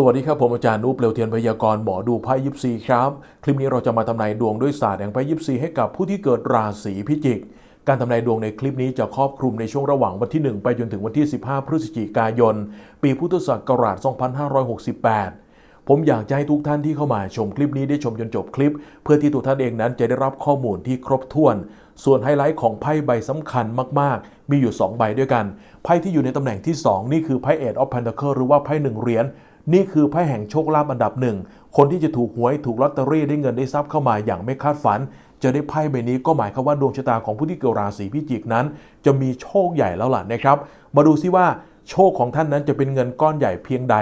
สวัสดีครับ ผมอาจารย์นุเปลวเทียนพยากรณ์หมอดูไพ่ยิปซีครับ คลิปนี้เราจะมาทำนายดวงด้วยศาสตร์แห่งไพ่ยิปซีให้กับผู้ที่เกิดราศีพิจิก การทำนายดวงในคลิปนี้จะครอบคลุมในช่วงระหว่างวันที่ 1 ไปจนถึงวันที่ 15 พฤศจิกายน ปีพุทธศักราช 2568 ผมอยากจะให้ทุกท่านที่เข้ามาชมคลิปนี้ได้ชมจนจบคลิป เพื่อที่ตัวท่านเองนั้นจะได้รับข้อมูลที่ครบถ้วน ส่วนไฮไลท์ของไพ่ใบสำคัญมากๆ มีอยู่ 2 ใบด้วยกัน ไพ่ที่อยู่ในตำแหน่งที่ 2 นี่คือไพ่เอ็ดออฟ e n น a เคิลหรือว่าไพ่หนึ่งเหรียญ นี่คือไพ่แห่งโชคลาภอันดับหนึ่ง คนที่จะถูกหวยถูกลอตเตอรี่ได้เงินได้ทรัพย์เข้ามาอย่างไม่คาดฝัน จะได้ไพ่ใบนี้ก็หมายความว่าดวงชะตาของผู้ที่เกิดราศีพิจิกนั้น จะมีโชคใหญ่แล้วล่ะนะครับ มาดูซิว่าโชคของท่านนั้นจะเป็นเงินก้อนใหญ่เพียงใด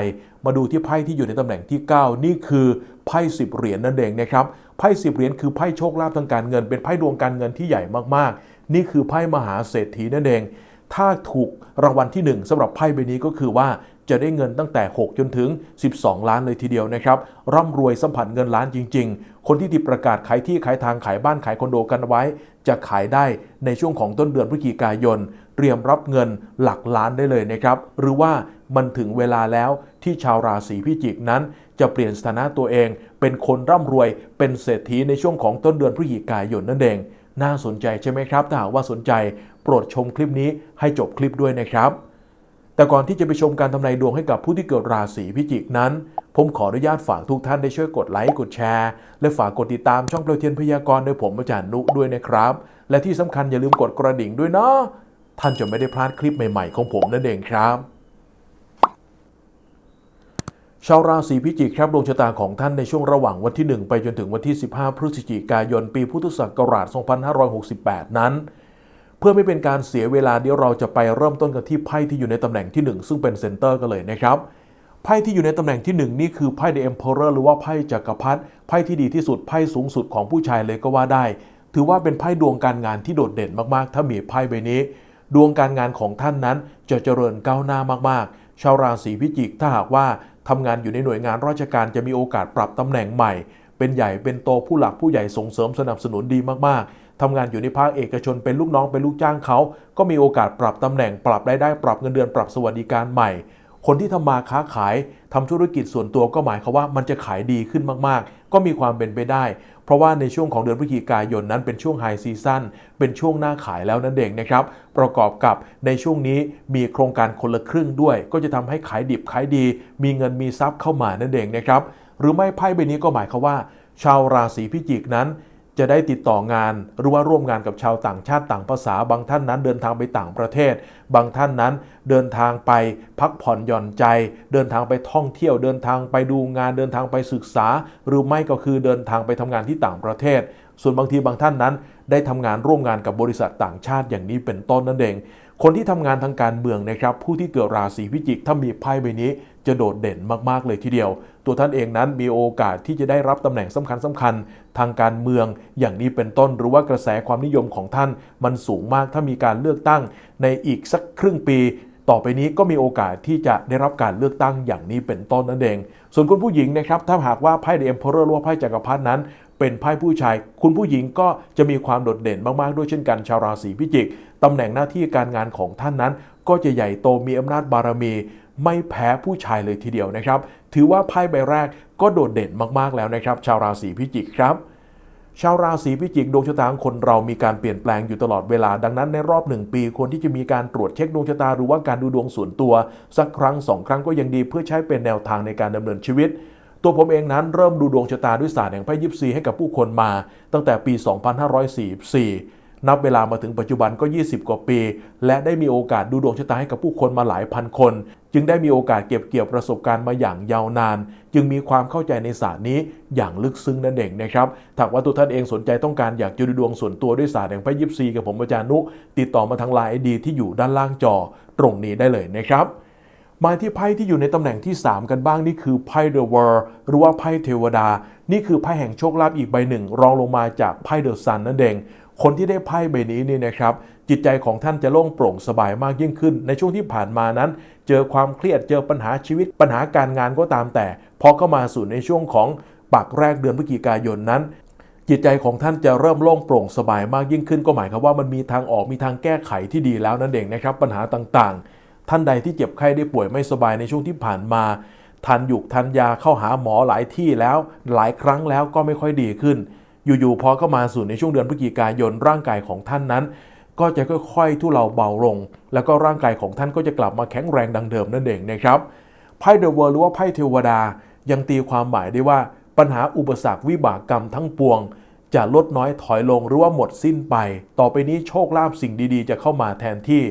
มาดูที่ไพ่ที่อยู่ในตำแหน่งที่ 9 นี่คือไพ่สิบเหรียญนั่นเองนะครับ ไพ่สิบเหรียญคือไพ่โชคลาภทางการเงิน เป็นไพ่ดวงการเงินที่ใหญ่มากๆ นี่คือไพ่มหาเศรษฐีนั่นเอง ถ้าถูกรางวัลที่ 1สำหรับไพ่ใบนี้ก็คือว่า จะได้เงินตั้งแต่ 6 จนถึง 12 ล้านเลยทีเดียวนะครับร่ำรวยสัมผัสเงินล้านจริง ๆ คนที่ติดประกาศขายที่ขายทางขายบ้านขายคอนโดกันไว้ จะขายได้ในช่วงของต้นเดือนพฤศจิกายน เตรียมรับเงินหลักล้านได้เลยนะครับหรือว่ามันถึงเวลาแล้วที่ชาวราศีพิจิกนั้น จะเปลี่ยนสถานะตัวเอง เป็นคนร่ำรวยเป็นเศรษฐีในช่วงของต้นเดือนพฤศจิกายนนั่นเองน่าสนใจใช่ไหมครับถ้าหากว่าสนใจ โปรดชมคลิปนี้ให้จบคลิปด้วยนะครับ แต่ก่อนที่จะไปชมการทำนายดวงให้กับผู้ที่เกิดราศีพิจิกนั้น ผมขออนุญาตฝากทุกท่านได้ช่วยกดไลค์กดแชร์ และฝากกดติดตามช่องเปลวเทียนพยากรณ์โดยผมอาจารย์นุด้วยนะครับ และที่สำคัญอย่าลืมกดกระดิ่งด้วยเนาะท่านจะไม่ได้พลาดคลิปใหม่ ๆ ของผมนั่นเองครับชาวราศีพิจิกครับดวงชะตาของท่านในช่วงระหว่างวันที่ 1 ไปจนถึงวันที่ 15 พฤศจิกายน ปีพุทธศักราช 2568 นั้น เพื่อไม่เป็นการเสียเวลาเดี๋ยวเราจะไปเริ่มต้นกันที่ไพ่ที่อยู่ในตำแหน่งที่ 1 ซึ่งเป็นเซนเตอร์กันเลยนะครับไพ่ที่อยู่ในตำแหน่งที่ 1 นี่คือไพ่ The Emperor หรือว่าไพ่จักรพรรดิไพ่ที่ดีที่สุดไพ่สูงสุดของผู้ชายเลยก็ว่าได้ ถือว่าเป็นไพ่ดวงการงานที่โดดเด่นมากๆ ถ้ามีไพ่ใบนี้ ดวงการงานของท่านนั้นจะเจริญก้าวหน้ามากๆ ชาวราศีพิจิกถ้าหากว่าทำงานอยู่ในหน่วยงานราชการจะมีโอกาสปรับตำแหน่งใหม่ เป็นใหญ่เป็นโตผู้หลักผู้ใหญ่ส่งเสริมสนับสนุนดีมากๆ ทำงานอยู่ในภาคเอกชนเป็นลูกน้องเป็นลูกจ้างเขา ก็มีโอกาสปรับตำแหน่งปรับรายได้ปรับเงินเดือนปรับสวัสดิการใหม่ คนที่ทำมาค้าขายทำธุรกิจส่วนตัวก็หมายความว่ามันจะขายดีขึ้นมากๆ ก็มีความเป็นไปได้ เพราะว่าในช่วงของเดือนพฤศจิกายนนั้นเป็นช่วงไฮซีซั่นเป็นช่วงหน้าขายแล้วนั่นเองนะครับ ประกอบกับในช่วงนี้มีโครงการคนละครึ่งด้วย ก็จะทำให้ขายดิบขายดี มีเงินมีทรัพย์เข้ามานั่นเองนะครับ หรือไม่ไพ่ใบนี้ก็หมายความว่า ชาวราศีพิจิกนั้น จะได้ติดต่องานหรือว่าร่วมงานกับชาวต่างชาติต่างภาษา บางท่านนั้นเดินทางไปต่างประเทศ บางท่านนั้นเดินทางไปพักผ่อนหย่อนใจ เดินทางไปท่องเที่ยวเดินทางไปดูงานเดินทางไปศึกษา หรือไม่ก็คือเดินทางไปทำงานที่ต่างประเทศ ส่วนบางทีบางท่านนั้น ได้ทำงานร่วมงานกับบริษัทต่างชาติอย่างนี้เป็นต้นนั่นเอง คนที่ทำงานทางการเมืองนะครับผู้ที่เกิดราศีพิจิกถ้ามีไพ่ใบนี้จะโดดเด่นมากๆเลยทีเดียว ตัวท่านเองนั้นมีโอกาสที่จะได้รับตำแหน่งสำคัญสคัญๆทางการเมือง อย่างนี้เป็นต้นหรือว่ากระแสความนิยมของท่าน มันสูงมากถ้ามีการเลือกตั้งในอีกสักครึ่งปี ต่อไปนี้ก็มีโอกาสที่จะได้รับการเลือกตั้งอย่างนี้เป็นต้นนั่นเอง ส่วนคุณผู้หญิงนะครับถ้าหากว่าไพ่เดมเพอร์หรือว่าไพ่จักรพรรดินั้น เป็นไพ่ผู้ชาย คุณผู้หญิงก็จะมีความโดดเด่นมากๆด้วยเช่นกันชาวราศีพิจิกตำแหน่งหน้าที่การงานของท่านนั้น ก็จะใหญ่โตมีอำนาจบารมี ไม่แพ้ผู้ชายเลยทีเดียวนะครับ ถือว่าไพ่ใบแรกก็โดดเด่นมากๆแล้วนะครับ ชาวราศีพิจิกครับชาวราศีพิจิกดวงชะตาของคนเรามีการเปลี่ยนแปลงอยู่ตลอดเวลาดังนั้นในรอบหนึ่งปีควรที่จะมีการตรวจเช็คดวงชะตาหรือว่าการดูดวงส่วนตัว สักครั้งสองครั้งก็ยังดีเพื่อใช้เป็นแนวทางในการดำเนินชีวิต ตัวผมเองนั้นเริ่มดูดวงชะตาด้วยศาสตร์แห่งไพ่ยิปซีให้กับผู้คนมา ตั้งแต่ปี 2544 นับเวลามาถึงปัจจุบันก็ 20 กว่าปี และได้มีโอกาสดูดวงชะตาให้กับผู้คนมาหลายพันคน จึงได้มีโอกาสเก็บเกี่ยวประสบการณ์มาอย่างยาวนาน จึงมีความเข้าใจในศาสตร์นี้อย่างลึกซึ้งนั่นเองนะครับถ้าว่าตัวท่านเองสนใจต้องการอยากจะดูดวงส่วนตัวด้วยศาสตร์แห่งไพ่ยิปซีกับผมอาจารย์นุ ติดต่อมาทางไลน์ไอดีที่อยู่ด้านล่างจอ ตรงนี้ได้เลยนะครับ มาที่ไพ่ที่อยู่ในตำแหน่งที่ 3 กันบ้างนี่คือไพ่ The World หรือว่าไพ่เทวดา นี่คือไพ่แห่งโชคลาภอีกใบหนึ่ง รองลงมาจากไพ่ The Sun นั่นเอง คนที่ได้ไพ่ใบนี้นี่นะครับจิตใจของท่านจะโล่งโปร่งสบายมากยิ่งขึ้น ในช่วงที่ผ่านมานั้น เจอความเครียดเจอปัญหาชีวิต ปัญหาการงานก็ตามแต่พอเข้ามาสู่ในช่วงของปักแรกเดือนพฤศจิกายนนั้นจิตใจของท่านจะเริ่มโล่งโปร่งสบายมากยิ่งขึ้นก็หมายความว่ามันมีทางออกมีทางแก้ไขที่ดีแล้วนั่นเองนะครับปัญหาต่างๆ ท่านใดที่เจ็บไข้ได้ป่วยไม่สบายในช่วงที่ผ่านมาทานหยุกทานยาเข้าหาหมอหลายที่แล้วหลายครั้งแล้วก็ไม่ค่อยดีขึ้น อยู่ๆพอเข้ามาสู่ในช่วงเดือนพฤศจิกายนร่างกายของท่านนั้น ก็จะค่อยๆทุเลาเบาลง แล้วก็ร่างกายของท่านก็จะกลับมาแข็งแรงดังเดิมนั่นเองนะครับไพ่เดอะเวิร์หรือว่าไพ่เทวดา ยังตีความหมายได้ว่าปัญหาอุปสรรควิบากกรรมทั้งปวง จะลดน้อยถอยลงหรือว่าหมดสิ้นไป ต่อไปนี้โชคลาภสิ่งดีๆ จะเข้ามาแทนที่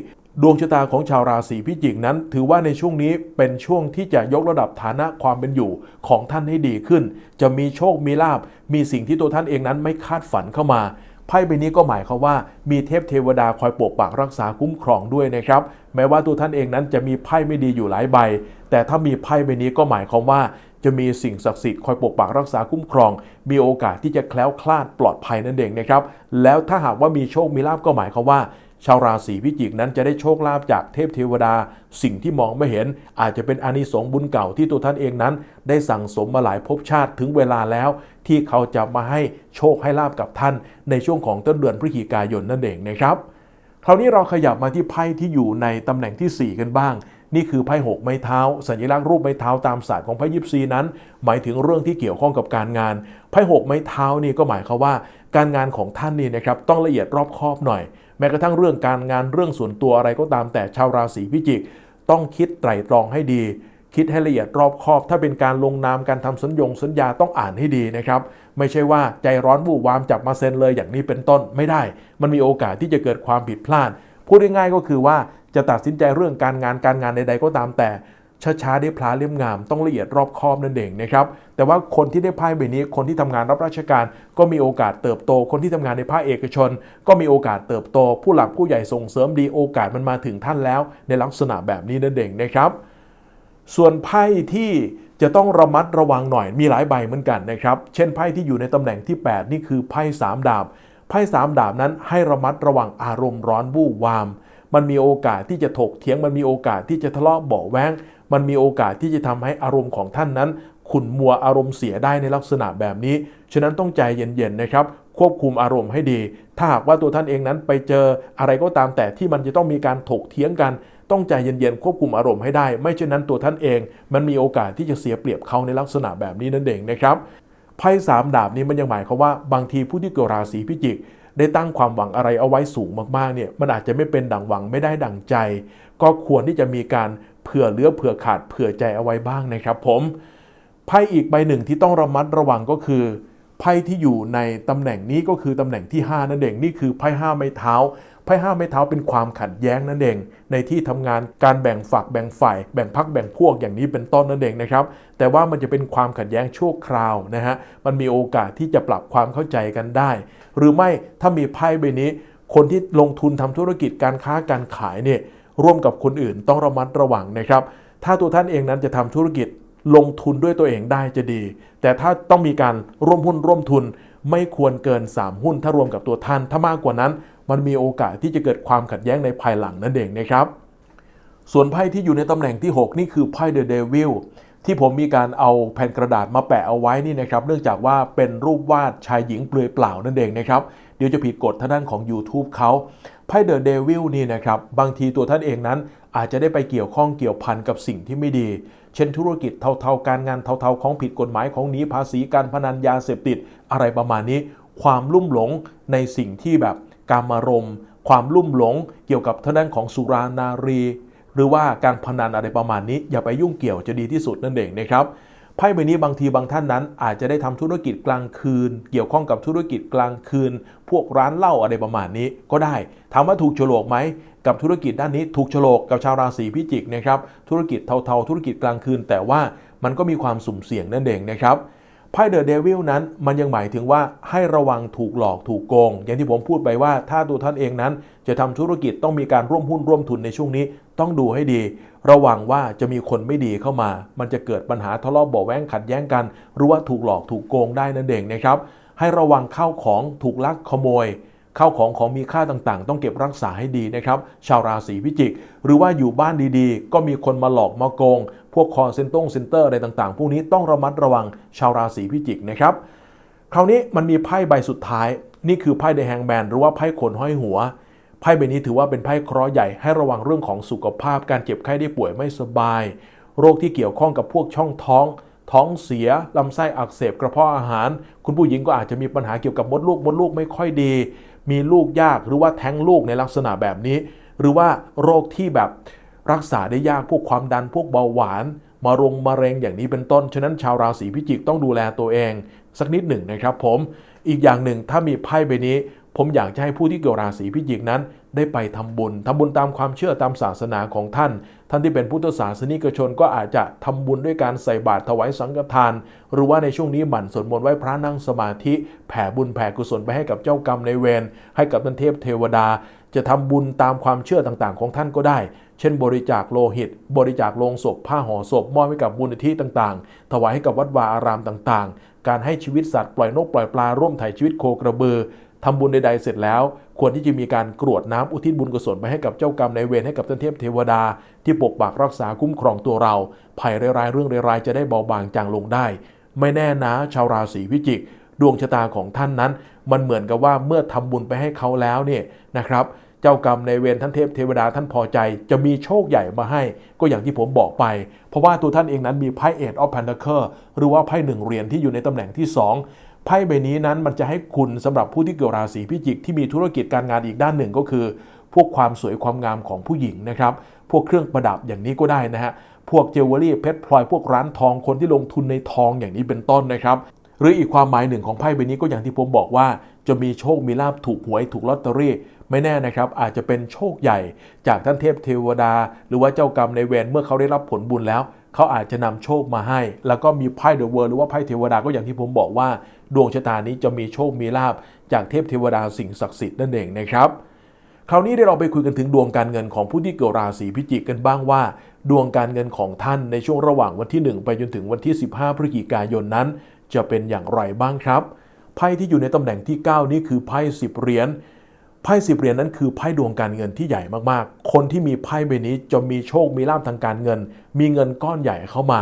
ดวงชะตาของชาวราศีพิจิกนั้น ถือว่าในช่วงนี้เป็นช่วงที่จะยกระดับฐานะความเป็นอยู่ของท่านให้ดีขึ้น จะมีโชคมีลาบ มีสิ่งที่ตัวท่านเองนั้นไม่คาดฝันเข้ามาไพ่ใบนี้ก็หมายความว่ามีเทพเทวดาคอยปกปักรักษาคุ้มครองด้วยนะครับ แม้ว่าตัวท่านเองนั้นจะมีไพ่ไม่ดีอยู่หลายใบ แต่ถ้ามีไพ่ใบนี้ก็หมายความว่า จะมีสิ่งศักดิ์สิทธิ์คอยปกปักรักษาคุ้มครอง มีโอกาสที่จะแคล้วคลาดปลอดภัยนั่นเองนะครับ แล้วถ้าหากว่ามีโชคมีลาบก็หมายความว่า ชาวราศีพิจิกนั้นจะได้โชคลาภจากเทพเทวดา สิ่งที่มองไม่เห็น อาจจะเป็นอานิสงส์บุญเก่าที่ตัวท่านเองนั้น ได้สั่งสมมาหลายภพชาติถึงเวลาแล้ว ที่เขาจะมาให้โชคให้ลาบกับท่าน ในช่วงของต้นเดือนพฤศจิกายนนั่นเองนะครับคราวนี้เราขยับมาที่ไพ่ที่อยู่ในตำแหน่งที่ 4 กันบ้าง นี่คือไพ่หกไม้เท้า สัญลักษณ์รูปไม้เท้าตามศาสตร์ของไพ่ยิปซีนั้น หมายถึงเรื่องที่เกี่ยวข้องกับการงานไพ่หกไม้เท้านี่ก็หมายความว่า การงานของท่านนี่นะครับต้องละเอียดรอบคอบหน่อย แม้กระทั่งเรื่องการงานเรื่องส่วนตัวอะไรก็ตามแต่ชาวราศีพิจิก ต้องคิดไตร่ตรองให้ดี คิดให้ละเอียดรอบคอบ ถ้าเป็นการลงนามการทำสัญญงสัญญาต้องอ่านให้ดีนะครับ ไม่ใช่ว่าใจร้อนวู่วามจับมาเซ็นเลยอย่างนี้เป็นต้นไม่ได้ มันมีโอกาสที่จะเกิดความผิดพลาดพูดง่ายๆก็คือว่าจะตัดสินใจเรื่องการงานการงานใดๆก็ตามแต่ ช้าๆได้พลาเลี่ยมงาม ต้องละเอียดรอบคอบนั่นเองนะครับแต่ว่าคนที่ได้ไพ่ใบนี้ คนที่ทำงานรับราชการ ก็มีโอกาสเติบโต คนที่ทำงานในภาคเอกชน ก็มีโอกาสเติบโต ผู้หลักผู้ใหญ่ส่งเสริมดีโอกาสมันมาถึงท่านแล้ว ในลักษณะแบบนี้นั่นเองนะครับ ส่วนไพ่ที่จะต้องระมัดระวังหน่อยมีหลายใบเหมือนกันนะครับ เช่นไพ่ที่อยู่ในตำแหน่งที่ 8 นี่คือไพ่3ดาบ ไพ่3ดาบนั้นให้ระมัดระวังอารมณ์ร้อนวู่วาม มันมีโอกาสที่จะถกเถียง มันมีโอกาสที่จะทะเลาะเบาแว้ง มันมีโอกาสที่จะทำให้อารมณ์ของท่านนั้น ขุ่นมัวอารมณ์เสียได้ในลักษณะแบบนี้ ฉะนั้นต้องใจเย็นๆนะครับ ควบคุมอารมณ์ให้ดี ถ้าหากว่าตัวท่านเองนั้นไปเจออะไรก็ตามแต่ที่มันจะต้องมีการถกเถียงกัน ต้องใจเย็นๆควบคุมอารมณ์ให้ได้ ไม่เช่นนั้นตัวท่านเอง มันมีโอกาสที่จะเสียเปรียบเขาในลักษณะแบบนี้นั่นเองนะครับไพ่สามดาบนี้มันยังหมายความว่าบางทีผู้ที่เกิดราศีพิจิกได้ตั้งความหวังอะไรเอาไว้สูงมากๆเนี่ยมันอาจจะไม่เป็นดังหวังไม่ได้ดังใจ ก็ควรที่จะมีการ ผื่อเหลือเผื่อขาดเผื่อใจเอาไว้บ้างนะครับผมไพ่อีกใบหนึ่งที่ต้องระมัดระวังก็คือไพ่ที่อยู่ในตำแหน่งนี้ก็คือตำแหน่งที่ 5 นั่นเองนี่คือไพ่ห้าไม้เท้าไพ่ห้าไม้เท้าเป็นความขัดแย้งนั่นเอง ในที่ทำงานการแบ่งฝักแบ่งฝ่าย แบ่งพักแบ่งพวกอย่างนี้เป็นต้นนั่นเองนะครับ แต่ว่ามันจะเป็นความขัดแย้งชั่วคราวนะฮะมันมีโอกาสที่จะปรับความเข้าใจกันได้ หรือไม่ถ้ามีไพ่ใบนี้ คนที่ลงทุนทำธุรกิจการค้าการขายเนี่ย ร่วมกับคนอื่นต้องระมัดระวังนะครับ ถ้าตัวท่านเองนั้นจะทำธุรกิจลงทุนด้วยตัวเองได้จะดี แต่ถ้าต้องมีการร่วมหุ้นร่วมทุน ไม่ควรเกิน 3 หุ้น ถ้ารวมกับตัวท่าน ถ้ามากกว่านั้น มันมีโอกาสที่จะเกิดความขัดแย้งในภายหลังนั่นเองนะครับ ส่วนไพ่ที่อยู่ในตำแหน่งที่ 6 นี่คือไพ่เดอะเดวิลที่ผมมีการเอาแผ่นกระดาษมาแปะเอาไว้นี่นะครับ เนื่องจากว่าเป็นรูปวาดชายหญิงเปลือยเปล่านั่นเองนะครับ เดี๋ยวจะผิดกฎทางด้านของ YouTube เขา ไพ่เดอะเดวิลนี่นะครับบางทีตัวท่านเองนั้น อาจจะได้ไปเกี่ยวข้องเกี่ยวพันกับสิ่งที่ไม่ดี เช่นธุรกิจเทาๆ การงานเทาๆ ของผิดกฎหมายของหนีภาษีการพนันยาเสพติด อะไรประมาณนี้ ความลุ่มหลงในสิ่งที่แบบการมารมณ์ความลุ่มหลงเกี่ยวกับทางด้านของสุรานารี หรือว่าการพนันอะไรประมาณนี้ อย่าไปยุ่งเกี่ยวจะดีที่สุดนั่นเองนะครับ ไพ่ใบนี้บางทีบางท่านนั้น อาจจะได้ทำธุรกิจกลางคืน เกี่ยวข้องกับธุรกิจกลางคืน พวกร้านเหล้าอะไรประมาณนี้ก็ได้ถามว่าถูกโฉลกไหมกับธุรกิจด้านนี้ถูกโฉลกกับชาวราศีพิจิกนะครับธุรกิจเทาๆ ธุรกิจกลางคืน แต่ว่ามันก็มีความสุ่มเสี่ยงนั่นเองนะครับไพ่เดอะเดวิลนั้นมันยังหมายถึงว่าให้ระวังถูกหลอกถูกโกง อย่างที่ผมพูดไปว่าถ้าตัวท่านเองนั้น จะทำธุรกิจต้องมีการร่วมหุ้นร่วมทุนในช่วงนี้ ต้องดูให้ดี ระวังว่าจะมีคนไม่ดีเข้ามา มันจะเกิดปัญหาทะเลาะเบาะแว้งขัดแย้งกัน หรือว่าถูกหลอกถูกโกงได้นั่นเองนะครับ ให้ระวังข้าวของถูกลักขโมยข้าวของของมีค่าต่างๆ ต้องเก็บรักษาให้ดีนะครับ ชาวราศีพิจิก หรือว่าอยู่บ้านดีๆ ก็มีคนมาหลอกมาโกง พวกคอนเซนตงเซ็นเตอร์อะไรต่างๆ พวกนี้ต้องระมัดระวังชาวราศีพิจิกนะครับ คราวนี้มันมีไพ่ใบสุดท้าย นี่คือไพ่เดอะแฮงแมนหรือว่าไพ่ขนห้อยหัว ไพ่ใบนี้ถือว่าเป็นไพ่เคราะห์ใหญ่ให้ระวังเรื่องของสุขภาพ การเจ็บไข้ได้ป่วยไม่สบาย โรคที่เกี่ยวข้องกับพวกช่องท้อง ท้องเสีย ลำไส้อักเสบกระเพาะอาหาร คุณผู้หญิงก็อาจจะมีปัญหาเกี่ยวกับมดลูกมดลูกไม่ค่อยดี มีลูกยากหรือว่าแท้งลูกในลักษณะแบบนี้ หรือว่าโรคที่แบบรักษาได้ยากพวกความดันพวกเบาหวานมะรงมะเร็งอย่างนี้เป็นต้น ฉะนั้นชาวราศีพิจิกต้องดูแลตัวเอง สักนิดหนึ่งนะครับผม อีกอย่างหนึ่งถ้ามีไพ่ใบนี้ ผมอยากจะให้ผู้ที่เกี่ยวราศีพิจิกนั้น ได้ไปทำบุญทำบุญตามความเชื่อตามศาสนาของท่าน ท่านที่เป็นพุทธศาสนิกชนก็อาจจะทำบุญด้วยการใส่บาตรถวายสังฆทาน หรือว่าในช่วงนี้หมั่นสวดมนต์ไหว้พระนั่งสมาธิ แผ่บุญแผ่กุศลไปให้กับเจ้ากรรมในเวรให้กับท่านเทพเทวดา จะทำบุญตามความเชื่อต่างๆ ของท่านก็ได้ เช่น บริจาคโลหิต บริจาคโลงศพ ผ้าห่อศพมอบให้กับมูลนิธิต่างๆ ถวายให้กับวัดวาอารามต่างๆ การให้ชีวิตสัตว์ปล่อยนกปล่อยปลาร่วมถ่ายชีวิตโคกระบือ ทำบุญใดๆเสร็จแล้ว ควรที่จะมีการกรวดน้ำอุทิศบุญกุศลไปให้กับเจ้ากรรมในเวรให้กับท่านเทพเทวดา ที่ปกปักรักษาคุ้มครองตัวเรา ภัยร้ายๆเรื่องร้ายๆจะได้เบาบางจางลงได้ ไม่แน่นะชาวราศีพิจิก ดวงชะตาของท่านนั้น มันเหมือนกับว่าเมื่อทำบุญไปให้เขาแล้วเนี่ยนะครับเจ้ากรรมในเวรท่านเทพเทวดาท่านพอใจ จะมีโชคใหญ่มาให้ ก็อย่างที่ผมบอกไป เพราะว่าตัวท่านเองนั้นมีไพ่เอ็ดออฟพันเดอร์หรือว่าไพ่หนึ่งเหรียญที่อยู่ในตำแหน่งที่ 2 ไพ่ใบนี้นั้นมันจะให้คุณสำหรับผู้ที่เกี่ยวราศีพิจิกที่มีธุรกิจการงานอีกด้านหนึ่งก็คือ พวกความสวยความงามของผู้หญิงนะครับ พวกเครื่องประดับอย่างนี้ก็ได้นะฮะ พวกเจวเวลรี่เพชรพลอยพวกร้านทองคนที่ลงทุนในทองอย่างนี้เป็นต้นนะครับ หรืออีกความหมายหนึ่งของไพ่ใบนี้ก็อย่างที่ผมบอกว่า จะมีโชคมีลาบถูกหวยถูกลอตเตอรี่ไม่แน่นะครับ อาจจะเป็นโชคใหญ่ จากท่านเทพเทวดา หรือว่าเจ้ากรรมในเวรเมื่อเขาได้รับผลบุญแล้ว เขาอาจจะนำโชคมาให้ แล้วก็มีไพ่เดอะเวิร์หรือว่าไพ่เทวดาก็อย่างที่ผมบอกว่า ดวงชะตานี้จะมีโชคมีลาบจากเทพเทวดาสิ่งศักดิ์สิทธิ์นั่นเองนะครับ คราวนี้เดี๋ยวเราไปคุยกันถึงดวงการเงินของผู้ที่เกิดราศีพิจิกกันบ้างว่า ดวงการเงินของท่านในช่วงระหว่างวันที่ 1 ไปจนถึงวันที่ 15 พฤศจิกายนนั้น จะเป็นอย่างไรบ้างครับไพ่ที่อยู่ในตำแหน่งที่ 9 นี่คือไพ่10เหรียญ ไพ่สิบเหรียญนั้นคือไพ่ดวงการเงินที่ใหญ่มากๆ คนที่มีไพ่ใบนี้จะมีโชคมีลาภทางการเงิน มีเงินก้อนใหญ่เข้ามา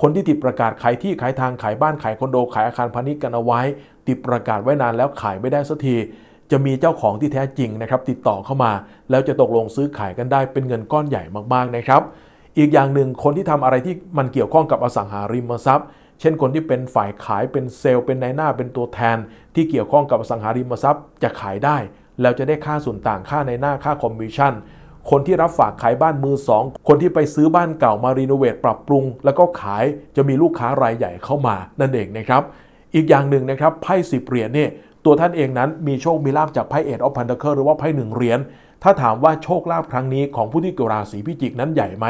คนที่ติดประกาศขายที่ขายทางขายบ้านขายคอนโดขายอาคารพาณิชย์กันเอาไว้ ติดประกาศไว้นานแล้วขายไม่ได้สักทีจะมีเจ้าของที่แท้จริงนะครับติดต่อเข้ามา แล้วจะตกลงซื้อขายกันได้เป็นเงินก้อนใหญ่มากๆนะครับ อีกอย่างหนึ่งคนที่ทำอะไรที่มันเกี่ยวข้องกับอสังหาริมทรัพย์ เช่นคนที่เป็นฝ่ายขายเป็นเซลล์เป็นนายหน้าเป็นตัวแทน ที่เกี่ยวข้องกับอสังหาริมทรัพย์จะขายได้ แล้วจะได้ค่าส่วนต่างค่าในหน้าค่าคอมมิชชั่น คนที่รับฝากขายบ้านมือสองคนที่ไปซื้อบ้านเก่ามารีโนเวทปรับปรุง แล้วก็ขายจะมีลูกค้ารายใหญ่เข้ามานั่นเองนะครับ อีกอย่างหนึ่งนะครับไพ่สิบเหรียญเนี่ยตัวท่านเองนั้นมีโชคมีลาภจากไพ่เอ็ดออฟพันเดอร์หรือว่าไพ่หนึ่งเหรียญถ้าถามว่าโชคลาภครั้งนี้ของผู้ที่เกิดราศีพิจิกนั้นใหญ่ไหม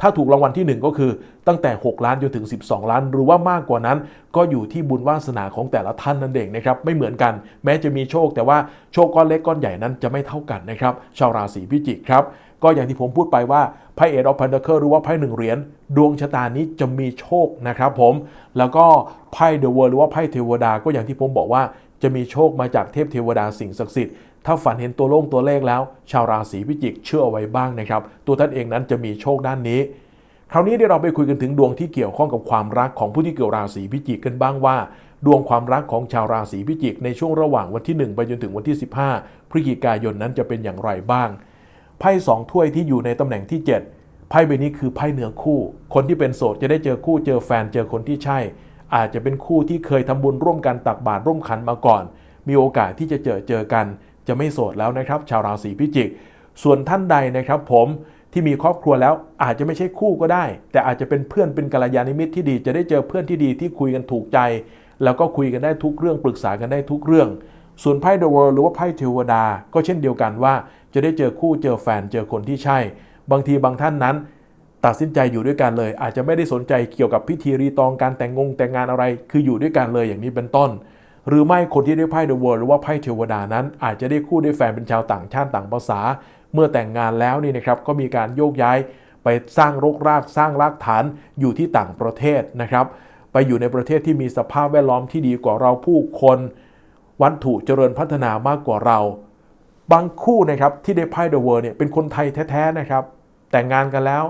ถ้าถูกรางวัลที่ 1 ก็คือตั้งแต่ 6 ล้านจนถึง 12 ล้าน หรือว่ามากกว่านั้น ก็อยู่ที่บุญวาสนาของแต่ละท่านนั่นเองนะครับไม่เหมือนกัน แม้จะมีโชค แต่ว่าโชคก้อนเล็กก้อนใหญ่นั้นจะไม่เท่ากันนะครับชาวราศีพิจิกครับก็อย่างที่ผมพูดไปว่าไพ่เอ็ดออฟพันเดอร์หรือว่าไพ่หนึ่งเหรียญดวงชะตานี้จะมีโชคนะครับผมแล้วก็ไพ่เดอะเวิร์หรือว่าไพ่เทวดาก็อย่างที่ผมบอกว่าจะมีโชคมาจากเทพเทวดาสิ่งศักดิ์สิทธิ์ ถ้าฝันเห็นตัวโล่งตัวเลขแล้ว ชาวราศีพิจิกเชื่อเอาไว้บ้างนะครับ ตัวท่านเองนั้นจะมีโชคด้านนี้ คราวนี้เดี๋ยวเราไปคุยกันถึงดวงที่เกี่ยวข้องกับความรักของผู้ที่เกี่ยวราศีพิจิกกันบ้างว่า ดวงความรักของชาวราศีพิจิก ในช่วงระหว่างวันที่ 1 ไปจนถึงวันที่ 15 พฤศจิกายนนั้นจะเป็นอย่างไรบ้างไพ่สองถ้วยที่อยู่ในตำแหน่งที่ 7ไพ่ใบนี้คือไพ่เนื้อคู่ คนที่เป็นโสดจะได้เจอคู่เจอแฟนเจอคนที่ใช่ อาจจะเป็นคู่ที่เคยทำบุญร่วมกันตักบาตรร่วมขันมาก่อน มีโอกาสที่จะเจอเจอกัน จะไม่โสดแล้วนะครับ ชาวราศีพิจิก ส่วนท่านใดนะครับ ผมที่มีครอบครัวแล้วอาจจะไม่ใช่คู่ก็ได้ แต่อาจจะเป็นเพื่อนเป็นกัลยาณมิตรที่ดี จะได้เจอเพื่อนที่ดีที่คุยกันถูกใจ แล้วก็คุยกันได้ทุกเรื่องปรึกษากันได้ทุกเรื่อง ส่วนไพ่เดอะเวิลด์หรือว่าไพ่เทวดา ก็เช่นเดียวกันว่า จะได้เจอคู่เจอแฟนเจอคนที่ใช่ บางทีบางท่านนั้นตัดสินใจอยู่ด้วยกันเลย อาจจะไม่ได้สนใจเกี่ยวกับพิธีรีตองการแต่งงงแต่งงานอะไร คืออยู่ด้วยกันเลยอย่างนี้เป็นต้น หรือไม่คนที่ได้ไพ่เดอะเวิลด์หรือว่าไพ่เทวดานั้น อาจจะได้คู่ได้แฟนเป็นชาวต่างชาติต่างภาษา เมื่อแต่งงานแล้วนี่นะครับก็มีการโยกย้ายไปสร้างรกรากสร้างรากฐานอยู่ที่ต่างประเทศนะครับ ไปอยู่ในประเทศที่มีสภาพแวดล้อมที่ดีกว่าเราผู้คนวัตถุเจริญพัฒนามากกว่าเรา บางคู่นะครับที่ได้ไพ่เดอะเวิร์เนี่ยเป็นคนไทยแท้ๆนะครับ แต่งงานกันแล้ว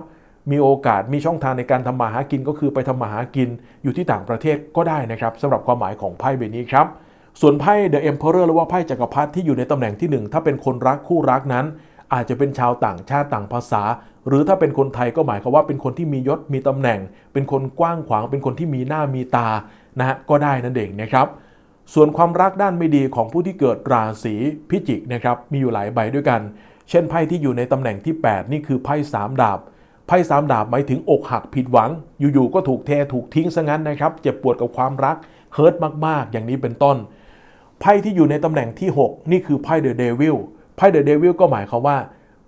มีโอกาสมีช่องทางในการทำมาหากินก็คือไปทำมาหากินอยู่ที่ต่างประเทศก็ได้นะครับสำหรับความหมายของไพ่ใบนี้ครับ ส่วนไพ่ The Emperor หรือว่าไพ่จักรพรรดิที่อยู่ในตำแหน่งที่ 1 ถ้าเป็นคนรักคู่รักนั้น อาจจะเป็นชาวต่างชาติต่างภาษา หรือถ้าเป็นคนไทยก็หมายความว่าเป็นคนที่มียศมีตำแหน่ง เป็นคนกว้างขวาง เป็นคนที่มีหน้ามีตานะฮะก็ได้นั่นเองนะครับส่วนความรักด้านไม่ดีของผู้ที่เกิดราศีพิจิกนะครับมีอยู่หลายใบด้วยกัน เช่นไพ่ที่อยู่ในตำแหน่งที่ 8 นี่คือไพ่สามดาบ ไพ่สามดาบหมายถึงอกหักผิดหวัง อยู่ๆก็ถูกเทถูกทิ้งซะงั้นนะครับ เจ็บปวดกับความรักเฮิร์ตมากๆ อย่างนี้เป็นต้น ไพ่ที่อยู่ในตำแหน่งที่ 6 นี่คือไพ่เดอะเดวิลไพ่เดอะเดวิลก็หมายความว่า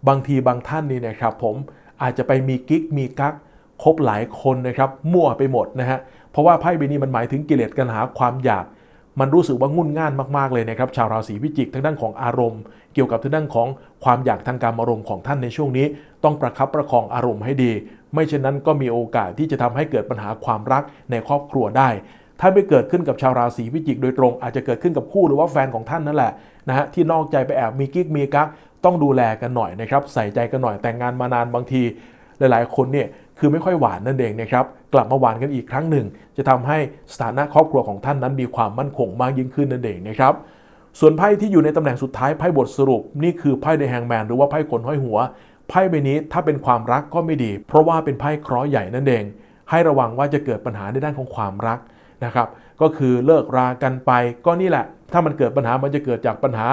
บางทีบางท่านนี่นะครับ ผมอาจจะไปมีกิ๊กมีกั๊กคบหลายคนนะครับ มั่วไปหมดนะฮะเพราะว่าไพ่ใบนี้มันหมายถึงกิเลสกันหาความอยาก มันรู้สึกว่างุ่นง่านมากๆเลยนะครับ ชาวราศีพิจิกทั้งด้านของอารมณ์ เกี่ยวกับทางด้านของความอยากทางการอารมณ์ของท่านในช่วงนี้ ต้องประคับประคองอารมณ์ให้ดี ไม่เช่นนั้นก็มีโอกาสที่จะทำให้เกิดปัญหาความรักในครอบครัวได้ ถ้าไม่เกิดขึ้นกับชาวราศีพิจิกโดยตรง อาจจะเกิดขึ้นกับคู่หรือว่าแฟนของท่านนั่นแหละนะฮะที่นอกใจไปแอบมีกิ๊กมีกั๊กต้องดูแลกันหน่อยนะครับใส่ใจกันหน่อยแต่งงานมานานบางที หลาย ๆ คนเนี่ยคือไม่ค่อยหวานนั่นเองนะครับกลับมาหวานกันอีกครั้งหนึ่ง จะทำให้สถานะครอบครัวของท่านนั้นมีความมั่นคงมากยิ่งขึ้นนั่นเองนะครับส่วนไพ่ที่อยู่ในตำแหน่งสุดท้ายไพ่บทสรุป นี่คือไพ่ในแฮงแมนหรือว่าไพ่คนห้อยหัว ไพ่ใบนี้ถ้าเป็นความรักก็ไม่ดี เพราะว่าเป็นไพ่เคราะห์ใหญ่นั่นเอง ให้ระวังว่าจะเกิดปัญหาในด้านของความรักนะครับ ก็คือเลิกรากันไปก็นี่แหละ ถ้ามันเกิดปัญหามันจะเกิดจากปัญหา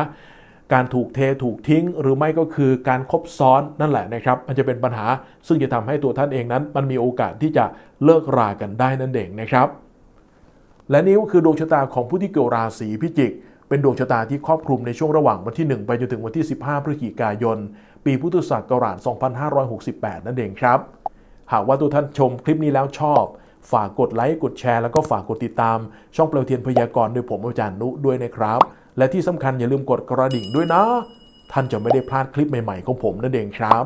การถูกเทถูกทิ้ง หรือไม่ก็คือการคบซ้อนนั่นแหละนะครับ มันจะเป็นปัญหาซึ่งจะทำให้ตัวท่านเองนั้น มันมีโอกาสที่จะเลิกรากันได้นั่นเองนะครับ และนี้ก็คือดวงชะตาของผู้ที่เกิดราศีพิจิก เป็นดวงชะตาที่ครอบคลุมในช่วงระหว่างวันที่ 1 ไปจนถึงวันที่ 15 พฤศจิกายน ปีพุทธศักราช 2568 นั่นเองครับ หากว่าตัวท่านชมคลิปนี้แล้วชอบ ฝากกดไลค์ กดแชร์ แล้วก็ฝากกดติดตาม ช่องเปลวเทียนพยากรณ์โดยผมอาจารย์นุด้วยนะครับ และที่สำคัญอย่าลืมกดกระดิ่งด้วยนะ ท่านจะไม่ได้พลาดคลิปใหม่ๆของผมนั่นเองครับ